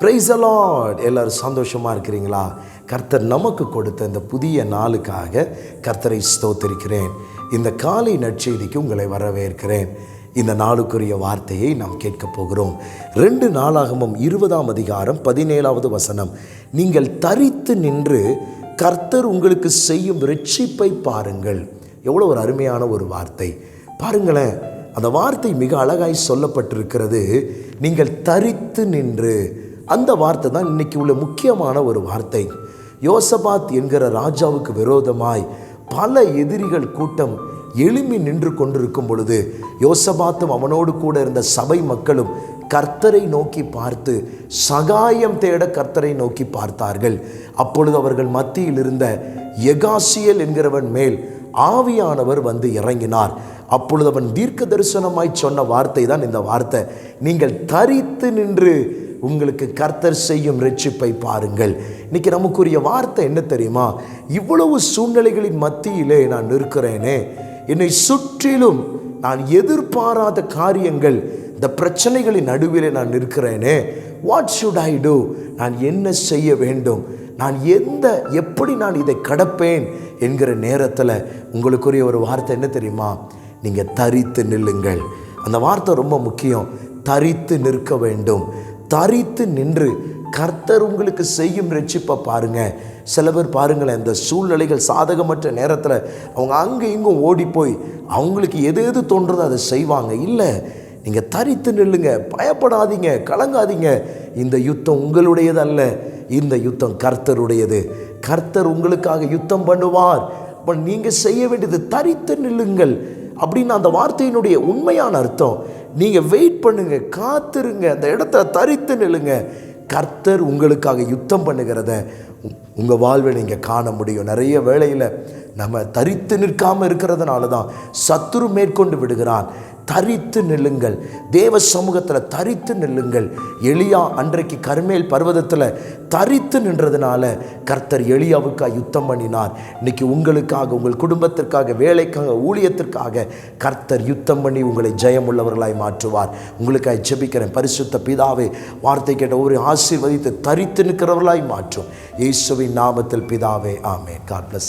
Price allot எல்லோரும் சந்தோஷமாக இருக்கிறீங்களா? கர்த்தர் நமக்கு கொடுத்த இந்த புதிய நாளுக்காக கர்த்தரை ஸ்தோத்திருக்கிறேன். இந்த காலை நற்செய்திக்கு உங்களை வரவேற்கிறேன். இந்த நாளுக்குரிய வார்த்தையை நாம் கேட்கப் போகிறோம். ரெண்டு நாளாகமும் இருபதாம் அதிகாரம் பதினேழாவது வசனம். நீங்கள் தரித்து நின்று கர்த்தர் உங்களுக்கு செய்யும் ரட்சிப்பை பாருங்கள். எவ்வளோ ஒரு அருமையான ஒரு வார்த்தை. பாருங்களேன் அந்த வார்த்தை மிக அழகாய் சொல்லப்பட்டிருக்கிறது. நீங்கள் தரித்து நின்று அந்த வார்த்தை தான் இன்னைக்கு உள்ள முக்கியமான ஒரு வார்த்தை. யோசபாத் என்கிற ராஜாவுக்கு விரோதமாய் பல எதிரிகள் கூட்டம் எழும்பி நின்று கொண்டிருக்கும் பொழுது யோசபாத்தும் அவனோடு கூட இருந்த சபை மக்களும் கர்த்தரை நோக்கி பார்த்து சகாயம் தேட கர்த்தரை நோக்கி பார்த்தார்கள். அப்பொழுது அவர்கள் மத்தியில் இருந்த எகாசியல் என்கிறவன் மேல் ஆவியானவர் வந்து இறங்கினார். அப்பொழுது அவன் தீர்க்க தரிசனமாய் சொன்ன வார்த்தை தான் இந்த வார்த்தை. நீங்கள் தரித்து நின்று உங்களுக்கு கர்த்தர் செய்யும் ரட்சிப்பை பாருங்கள். இன்னைக்கு நமக்குரிய வார்த்தை என்ன தெரியுமா? இவ்வளவு சூழ்நிலைகளின் மத்தியிலே நான் நிற்கிறேனே. என்னை சுற்றிலும் நான் எதிர்பாராத காரியங்கள் இந்த பிரச்சனைகளின் நடுவிலே நான் நிற்கிறேனே. வாட் ஷுட் ஐ டூ நான் என்ன செய்ய வேண்டும்? நான் எந்த எப்படி நான் இதை கடப்பேன் என்கிற நேரத்தில் உங்களுக்குரிய ஒரு வார்த்தை என்ன தெரியுமா? நீங்கள் தரித்து நில்லுங்கள். அந்த வார்த்தை ரொம்ப முக்கியம். தரித்து நிற்க வேண்டும். தரித்து நின்று கர்த்தர் உங்களுக்கு செய்யும் ரட்சிப்பை பாருங்கள் சில பேர் பாருங்களேன் இந்த சூழ்நிலைகள் சாதகமற்ற நேரத்தில் அவங்க அங்கே இங்கும் ஓடி போய் அவங்களுக்கு எது எது தோன்றதோ அதை செய்வாங்க. இல்லை நீங்கள் தரித்து நில்லுங்க பயப்படாதீங்க கலங்காதீங்க. இந்த யுத்தம் உங்களுடையது அல்ல இந்த யுத்தம் கர்த்தருடையது. கர்த்தர் உங்களுக்காக யுத்தம் பண்ணுவார். அப்போ நீங்கள் செய்ய வேண்டியது தரித்து நில்லுங்கள் அப்படின்னு அந்த வார்த்தையினுடைய உண்மையான அர்த்தம். நீங்கள் வெயிட் பண்ணுங்க காத்திருங்க அந்த இடத்த தரித்து நில்லுங்க. கர்த்தர் உங்களுக்காக யுத்தம் பண்ணுகிறத உங்கள் வாழ்வை நீங்கள் காண முடியும். நிறைய வேளையில் நம்ம தரித்து நிற்காமல் இருக்கிறதுனால தான் சத்துரு மேற்கொண்டு விடுகிறான். தரித்து நில்லுங்கள். தேவ சமூகத்தில் தரித்து நில்லுங்கள். எளியா அன்றைக்கு கர்மேல் பர்வதத்தில் தரித்து நின்றதுனால கர்த்தர் எளியாவுக்காக யுத்தம் பண்ணினார். இன்னைக்கு உங்களுக்காக உங்கள் குடும்பத்திற்காக வேலைக்காக ஊழியத்திற்காக கர்த்தர் யுத்தம் பண்ணி உங்களை ஜெயம் உள்ளவர்களாய் மாற்றுவார். உங்களுக்காக ஜெபிக்கிறேன். பரிசுத்த பிதாவே வார்த்தை கேட்ட ஒரு ஆசீர்வதித்து தரித்து நிற்கிறவர்களாய் மாற்றும். இயேசுவின் நாமத்தில் பிதாவே ஆமே காட் பிளஸ்